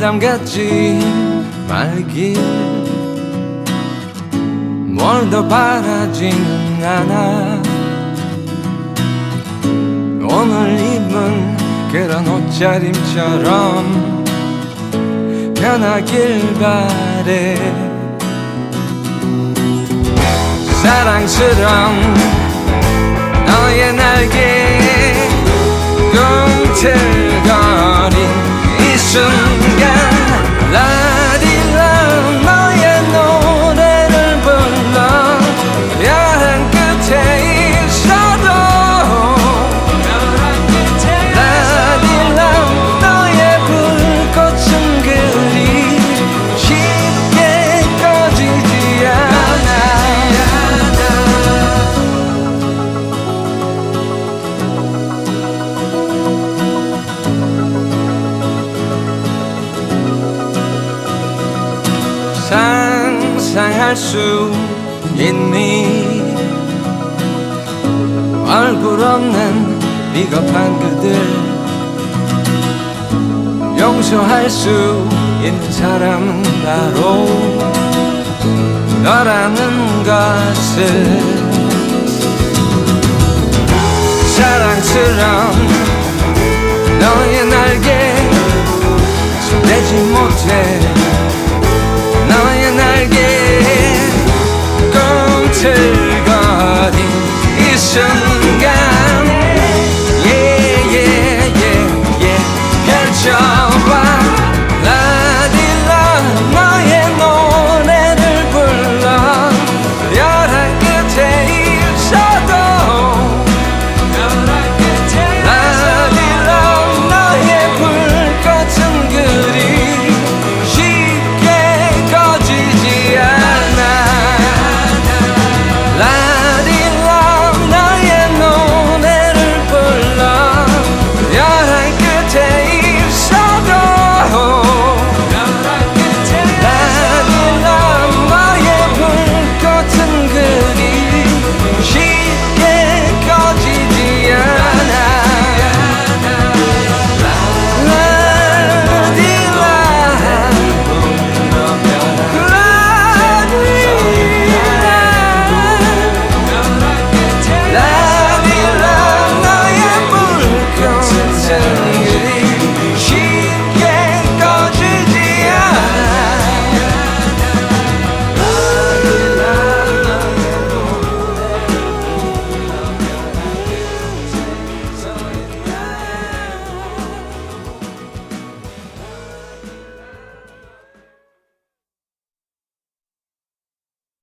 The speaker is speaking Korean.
부담 갖지 말길 뭘 더 바라지는 않아. 오늘 입은 그런 옷차림처럼 편하길 바래. 사랑스러운 너의 날개 상상할 수 있니? 얼굴 없는 비겁한 그들. 용서할 수 있는 사람은 바로 너라는 것을. 사랑스러운 너의 날개. 손대지 못해 Nation.